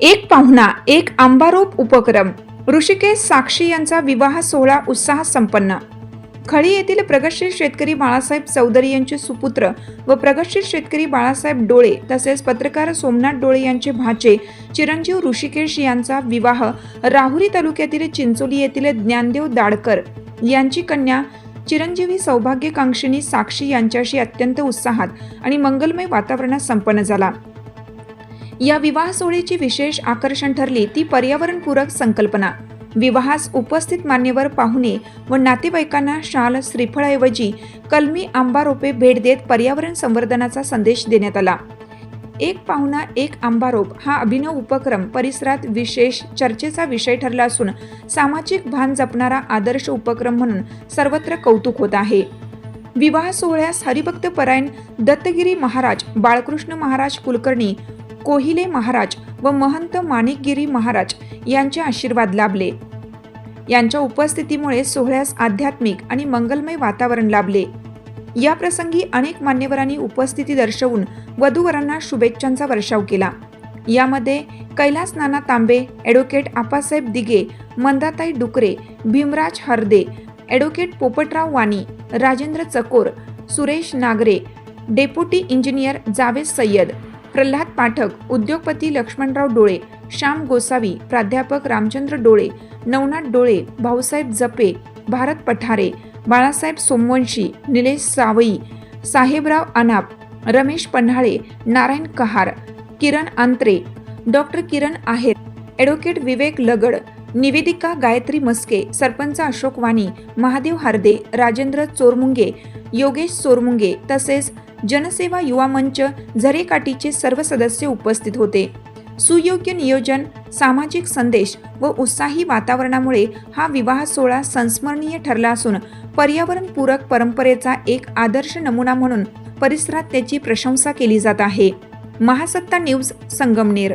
एक पाहुणा एक आंबारोप उपक्रम. ऋषिकेश साक्षी यांचा विवाह सोहळा उत्साहात संपन्न खळी येथील प्रगतशील शेतकरी बाळासाहेब चौधरी यांचे सुपुत्र व प्रगतशील शेतकरी बाळासाहेब डोळे तसेच पत्रकार सोमनाथ डोळे यांचे भाचे चिरंजीव ऋषिकेश यांचा विवाह राहुरी तालुक्यातील चिंचोली येथील ज्ञानदेव दाडकर यांची कन्या चिरंजीवी सौभाग्यकांक्षिणी साक्षी यांच्याशी अत्यंत उत्साहात आणि मंगलमय वातावरणात संपन्न झाला. या विवाह सोहळ्याची विशेष आकर्षण ठरली ती पर्यावरणपूरक संकल्पना. विवाहास उपस्थित मान्यवर पाहुणे व नातेवाईकांना शाल श्रीफळाऐवजी कलमी आंबा रोपे भेट देत पर्यावरण संवर्धनाचा संदेश देण्यात आला. एक पाहुणा एक आंबारोप हा अभिनव उपक्रम परिसरात विशेष चर्चेचा विषय ठरला असून सामाजिक भान जपणारा आदर्श उपक्रम म्हणून सर्वत्र कौतुक होत आहे. विवाह सोहळ्यास हरिभक्त परायण दत्तगिरी महाराज बाळकृष्ण महाराज कुलकर्णी कोहिले महाराज व महंत माणिकगिरी महाराज यांचे आशीर्वाद लाभले. यांच्या उपस्थितीमुळे सोहळ्यास आध्यात्मिक आणि मंगलमय वातावरण लाभले. या प्रसंगी अनेक मान्यवरांनी उपस्थिती दर्शवून वधूवरांना शुभेच्छांचा वर्षाव केला. यामध्ये Kailas Nana Tambe advocate Appasaheb Dige Mandatai Dukare Bhimraj Harde advocate Popatrao Wani Rajendra Chakor Suresh Nagare deputy engineer Javed Sayyad Pralhad Pathak उद्योगपती लक्ष्मणराव डोळे श्याम गोसावी प्राध्यापक रामचंद्र डोळे नवनाथ डोळे भाऊसाहेब जपे भारत पठारे बाळासाहेब सोमवंशी निलेश सावई साहेबराव अनाप रमेश पन्हाळे नारायण कहार किरण अंत्रे डॉक्टर किरण आहेर ॲडव्होकेट विवेक लगड निवेदिका गायत्री मस्के सरपंच अशोक वाणी महादेव हार्दे राजेंद्र चोरमुंगे योगेश चोरमुंगे तसेच जनसेवा युवा मंच झरेकाठीचे सर्व सदस्य उपस्थित होते. सुयोग्य नियोजन सामाजिक संदेश व उत्साही वातावरणामुळे हा विवाह सोहळा संस्मरणीय ठरला असून पर्यावरणपूरक परंपरेचा एक आदर्श नमुना म्हणून परिसरात त्याची प्रशंसा केली जात आहे. महासत्ता न्यूज संगमनेर